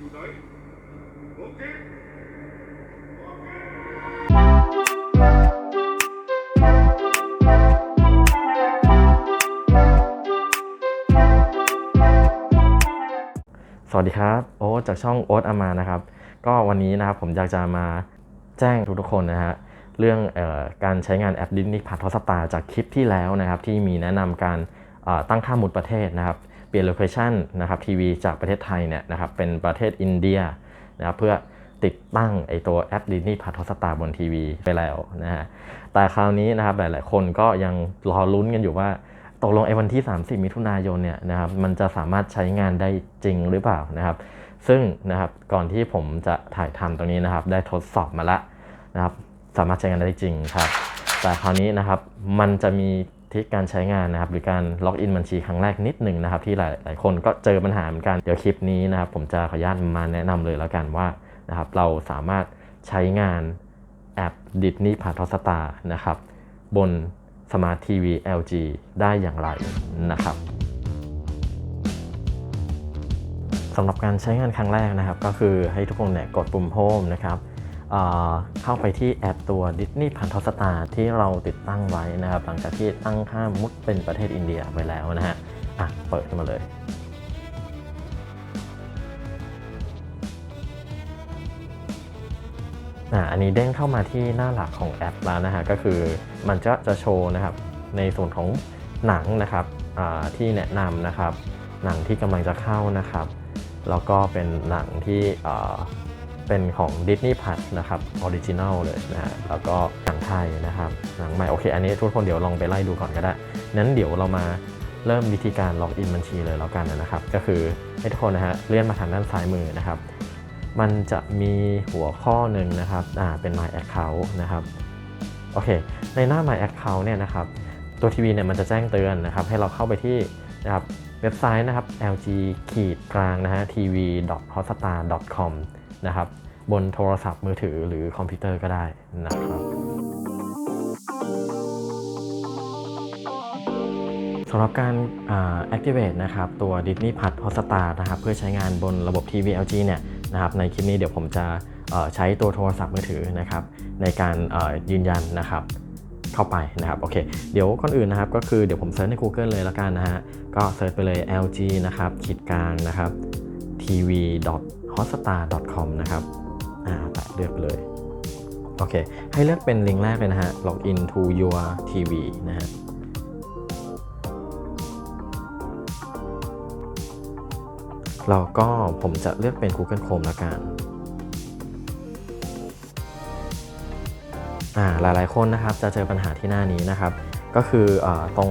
อยู่ไหนโอเคโอเคสวัสดีครับโอ๊ตจากช่องโอ๊ตอามานะครับ ก็วันนี้นะครับผมอยากจะมาแจ้งทุกๆคนนะฮะเรื่องออการใช้งานแอปดิสนีย์พัทอสตาจากคลิปที่แล้วนะครับ ที่มีแนะนำการตั้งค่าหมุดประเทศนะครับ เปลี่ยนโลเคชันนะครับทีวีจากประเทศไทยเนี่ยนะครับเป็นประเทศอินเดียนะครับเพื่อติดตั้งไอตัวแอปดิสนีย์พัทอสตาบนทีวีไปแล้วนะฮะแต่คราวนี้นะครับหลาย ๆ คนก็ยังรอลุ้นกันอยู่ว่าตกลงไอ้วันที่ 30 มิถุนายนเนี่ยนะครับมันจะสามารถใช้งานได้จริงหรือเปล่านะครับ ซึ่งนะครับก่อนที่ผมจะถ่ายทำตรงนี้นะครับ ได้ทดสอบมาแล้วนะครับ สามารถใช้งานได้จริงครับ แต่คราวนี้นะครับมันจะมี ทริคการใช้งานนะครับหรือการล็อกอินบัญชีครั้งแรกนิดหนึ่งนะครับที่หลายหลายคนก็เจอปัญหาเหมือนกันเดี๋ยวคลิปนี้นะครับผมจะขออนุญาตมาแนะนำเลยแล้วกันว่านะครับเราสามารถใช้งานแอป Disney p a t o s t a r นะครับบนสมาร์ททีวี LG ได้อย่างไรนะครับสำหรับการใช้งานครั้งแรกนะครับ ก็คือให้ทุกคนเนี่ยกดปุ่ม Home นะครับ เข้าไปที่แอปตัว Disney p a n t o s t a r ที่เราติดตั้งไว้นะครับ หลังจากที่ตั้งค่ามุดเป็นประเทศอินเดียไว้แล้วนะฮะอะเปิดขึ้นมาเลยอ่าอันนี้เด้งเข้ามาที่หน้าหลักของแอปแล้วนะฮะก็คือมันจะจะโชว์นะครับในส่วนของหนังนะครับที่แนะนำนะครับ หนังที่กำลังจะเข้านะครับ แล้วก็เป็นหนังที่ เป็นของ Disney Plus นะครับออริจินัลเลยนะฮะแล้วก็หนังไทยนะครับหนังใหม่โอเค อันนี้ทุกคนเดี๋ยวลองไปไล่ดูก่อนก็ได้นั้นเดี๋ยวเรามาเริ่มวิธีการล็อกอินบัญชีเลยแล้วกันนะครับ ก็คือให้ทุกคนนะฮะเลื่อนมาทางด้านซ้ายมือนะครับ มันจะมีหัวข้อหนึ่งนะครับอ่าเป็น My Account นะครับโอเค ในหน้า My Account เนี่ยนะครับตัวทีวีเนี่ยมันจะแจ้งเตือนนะครับ ให้เราเข้าไปที่นะครับเว็บไซต์นะครับ lg ขีดกลางนะฮะ tv hotstar com นะครับ บนโทรศัพท์มือถือหรือคอมพิวเตอร์ก็ได้นะครับสำหรับการ activate นะครับตัว Disney Plus Hotstar นะครับเพื่อใช้งานบนระบบ TV LG เนี่ยนะครับในคลิปนี้เดี๋ยวผมจะใช้ตัวโทรศัพท์มือถือนะครับในการยืนยันนะครับเข้าไปนะครับโอเคเดี๋ยวก่อนอื่นนะครับก็คือเดี๋ยวผมเซิร์ชใน Google เลยแล้วกันนะฮะก็เซิร์ชไปเลย LG นะครับขีดกลางนะครับ tv hotstar com นะครับ อ่าเลือกเลย โอเค ให้เลือกเป็นลิงก์แรกเลยนะฮะ login to your TV นะฮะแล้วก็ผมจะเลือกเป็น Google Chrome ละกันอ่าหลายๆคนนะครับจะเจอปัญหาที่หน้านี้นะครับ ก็คือเออตรง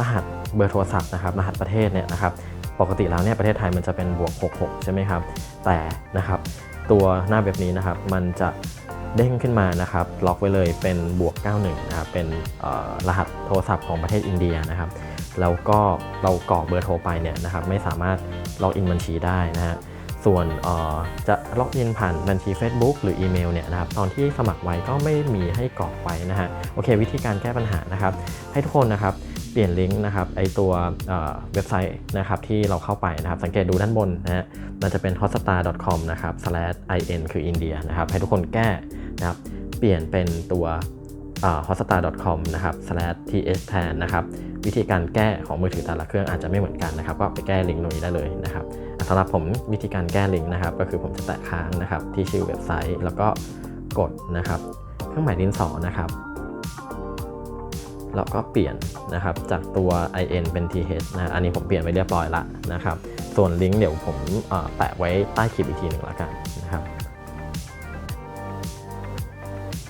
รหัสเบอร์โทรศัพท์นะครับ รหัสประเทศเนี่ยนะครับ ปกติแล้วเนี่ยประเทศไทยมันจะเป็นบวก 66 ใช่ไหมครับ แต่นะครับ ตัวหน้าแบบนี้นะครับ มันจะเด้งขึ้นมานะครับ ล็อกไว้เลยเป็นบวก 91 นะครับ เป็นรหัสโทรศัพท์ของประเทศอินเดียนะครับ แล้วก็เรากรอกเบอร์โทรไปเนี่ยนะครับ ไม่สามารถล็อกอินบัญชีได้นะฮะ ส่วนจะล็อกอินผ่านบัญชี Facebook หรืออีเมลเนี่ยนะครับ ตอนที่สมัครไว้ก็ไม่มีให้กรอกไว้นะฮะ โอเค วิธีการแก้ปัญหานะครับ ให้ทุกคนนะครับ เปลี่ยนลิงก์นะครับไอตัวเว็บไซต์นะครับที่เราเข้าไปนะครับ สังเกตดูด้านบนนะฮะมันจะเป็น hotstar.com นะครับ slash in คืออินเดียนะครับ ให้ทุกคนแก้นะครับเปลี่ยนเป็นตัว hotstar.com นะครับ slash th แทนนะครับวิธีการแก้ของมือถือแต่ละเครื่องอาจจะไม่เหมือนกันนะครับ ก็ไปแก้ลิงก์ตรงนี้ได้เลยนะครับสำหรับผมวิธีการแก้ลิงก์นะครับ ก็คือผมจะแตะค้างนะครับที่ชื่อเว็บไซต์ แล้วก็กดนะครับ เครื่องหมายดินสอนะครับ แล้วก็เปลี่ยนนะครับจากตัว in เป็น th นะอันนี้ผมเปลี่ยนไว้เรียบร้อยละนะครับส่วนลิงก์เดี๋ยวผมแปะไว้ใต้คลิปอีกทีหนึ่งละกันนะครับ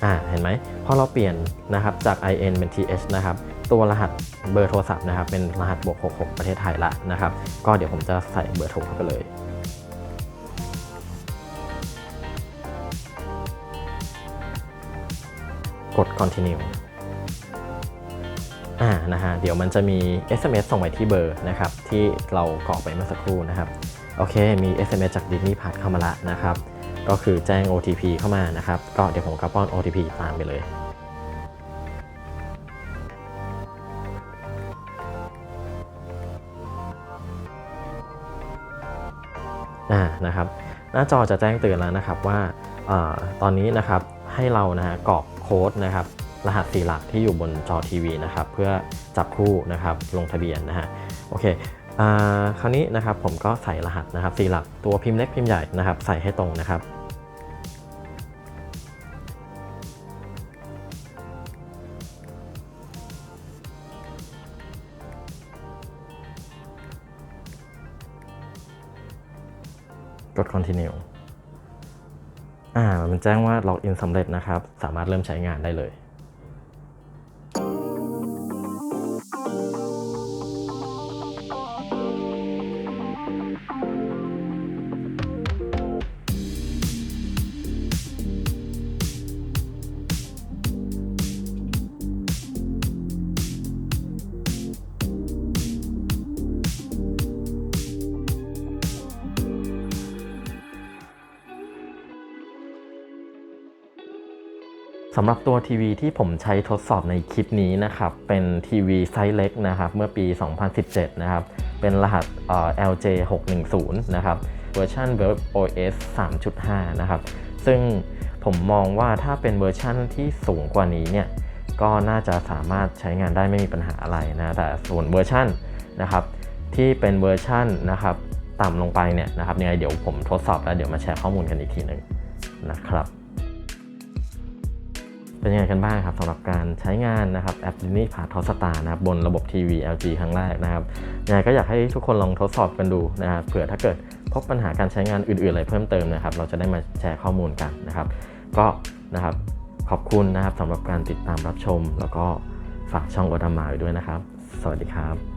อ่าเห็นไหมพอเราเปลี่ยนนะครับจาก in เป็น th นะครับตัวรหัสเบอร์โทรศัพท์นะครับเป็นรหัสบวก66 ประเทศไทยละนะครับ ก็เดี๋ยวผมจะใส่เบอร์โทรเข้าไปเลยกด continue อ่านะฮะเดี๋ยวมันจะมี SMS ส่งไปที่เบอร์นะครับที่เรากรอกไปเมื่อสักครู่นะครับโอเคมี SMS จาก Disney Plus เข้ามาละนะครับก็คือแจ้ง OTP เข้ามานะครับ ก็เดี๋ยวผมก็ป้อน OTP ตามไปเลยอ่านะครับหน้าจอจะแจ้งเตือนแล้วนะครับว่าอตอนนี้นะครับให้เรานะฮะกรอกโค้ดนะครับ รหัสสีหลักที่อยู่บนจอทีวีนะครับเพื่อจับคู่นะครับลงทะเบียนนะฮะโอเคคราวนี้นะครับผมก็ใส่รหัสนะครับสีหลักตัวพิมพ์เล็กพิมพ์ใหญ่นะครับ ใส่ให้ตรงนะครับกด continue อ่า มันแจ้งว่าล็อกอินสำเร็จนะครับ สามารถเริ่มใช้งานได้เลย สำหรับตัวทีวีที่ผมใช้ทดสอบในคลิปนี้นะครับ เป็นทีวีไซส์เล็กนะครับ เมื่อปี 2017 นะครับ เป็นรหัส LJ 610นะครับ เวอร์ชัน Web OS 3.5 นะครับ ซึ่งผมมองว่าถ้าเป็นเวอร์ชันที่สูงกว่านี้เนี่ยก็น่าจะสามารถใช้งานได้ไม่มีปัญหาอะไรนะแต่ส่วนเวอร์ชันนะครับที่เป็นเวอร์ชันนะครับต่ำลงไปเนี่ยนะครับยังไงเดี๋ยวผมทดสอบแล้วเดี๋ยวมาแชร์ข้อมูลกันอีกทีหนึ่งนะครับ เป็นยังไงกันบ้างครับสำหรับการใช้งานนะครับแอป d i n y p a t h o s t a r นะครับบนระบบทีวี LG ครั้งแรกนะครับยังไงก็อยากให้ทุกคนลองทดสอบกันดูนะครับเผื่อถ้าเกิดพบปัญหาการใช้งานอื่นๆอะไรเพิ่มเติมนะครับ เราจะได้มาแชร์ข้อมูลกันนะครับ ก็นะครับขอบคุณนะครับสำหรับการติดตามรับชม แล้วก็ฝากช่องโอดามาไว้ด้วยนะครับ สวัสดีครับ